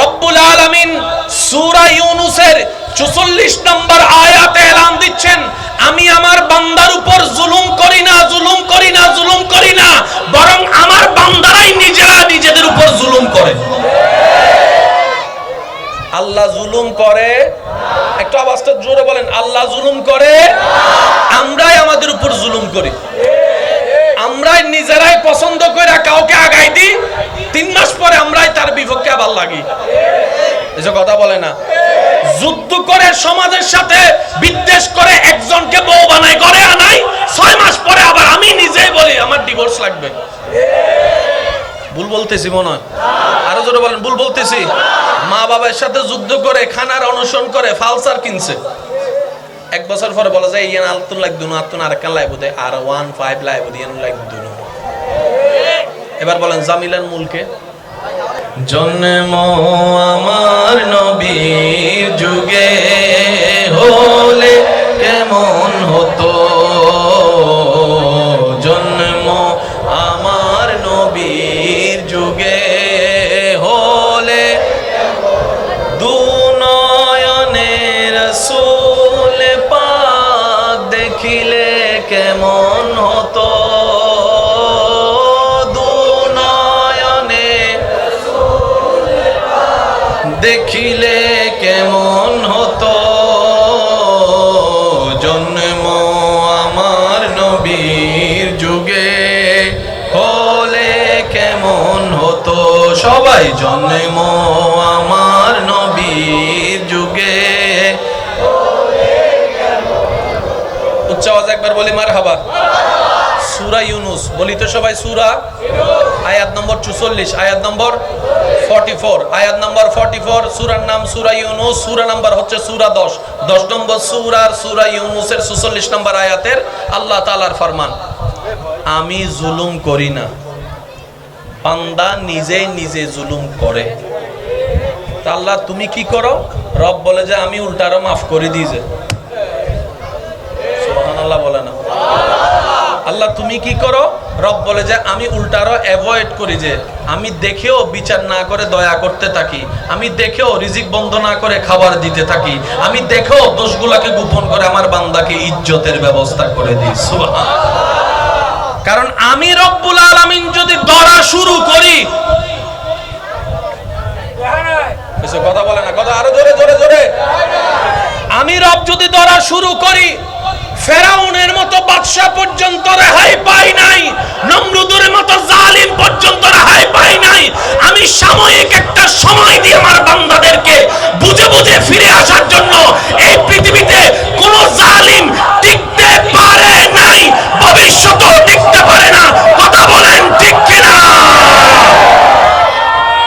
রব্বুল আলামিন সূরা ইউনুসের 44 নম্বর আয়াতে এলান দিচ্ছেন, আমি আমার বান্দার উপর জুলুম করি না, জুলুম করি না, জুলুম করি না, বরং আমার বান্দারাই নিজেরা নিজেদের উপর জুলুম করে। আল্লাহ জুলুম করে। একটু আওয়াজটা জোরে বলেন, আল্লাহ জুলুম করে, আমরাই আমাদের উপর জুলুম করি। আমরাই নিজেরাই পছন্দ করে কাউকে আগাই দিই তিন মাস পরে আমরাই তার বিপক্ষে আবার লাগি। এসব কথা বলে না। যুদ্ধ করে সমাজের সাথে বিদ্বেষ করে একজনকে বউ বানাই করে আনাই, ছয় মাস পরে আবার আমি নিজেই বলি, আমার ডিভোর্স লাগবে। ভুল বলতেছি, মনে হয়। আরও জোরে বলেন, ভুল বলতেছি। মা বাবার সাথে যুদ্ধ করে খানার অনুসরণ করে ফালসার কিনছে। এক বছর পরে বলা যায়, ইয়ান আলতুন লাগদু না আতুন আর কান লাইবো দেয় আর ওয়ান ফাইভ লাইবো ইয়ান লাগদু না এবার বলেন জামিলান মূলকে। জন্ম আমার নবীর যুগে হলে কেমন হতো? জন্ম আমার নবীর যুগে হলে দুনয়নের রসুল পাক দেখিলে কেমন হতো? দেখিলে কেমন হতো? জন্ম আমার নবীর যুগে হলে কেমন হতো? সবাই জন্ম আমার নবীর যুগে উচ্চ আওয়াজ একবার বলি মার হাবা সুরা ইউনুস, বলি তো সবাই সুরা। আয়াত নম্বর চুচল্লিশ, আয়াত নম্বর ফর্টি ফোর আয়াত নম্বর ফর্টি ফোর সুরার নাম সুরা ইউনুস, সুরা নাম্বার হচ্ছে সুরা দশ। দশ নম্বর সুরার সুরা ইউনুসের চুচল্লিশ নম্বর আয়াতের আল্লাহ তালার ফরমান। আমি জুলুম করি না। পান্দা নিজেই নিজে জুলুম করে। আল্লাহ, তুমি কি করো? রব বলে যে, আমি উল্টারও মাফ করে দিয়েছে আল্লাহ বলে না আল্লাহ, তুমি কি করো? রব বলে যে, আমি উল্টারও অ্যাভয়েড করি যে, আমি দেখেও বিচার না করে দয়া করতে থাকি। আমি দেখেও রিজিক বন্ধ না করে খাবার দিতে থাকি। আমি দেখেও দোষগুলাকে গোপন করে আমার বান্দাকে ইজ্জতের ব্যবস্থা করে দিই। কারণ আমি রব্বুল আলামিন যদি ধরা শুরু করি কথা বলে না, কথা আরও জোরে জোরে জোরে। আমি রব যদি ধরা শুরু করি ফেরাউনের মতো বাদশা পর্যন্ত রেহাই পাই নাই। নমরুদের মতো জালিম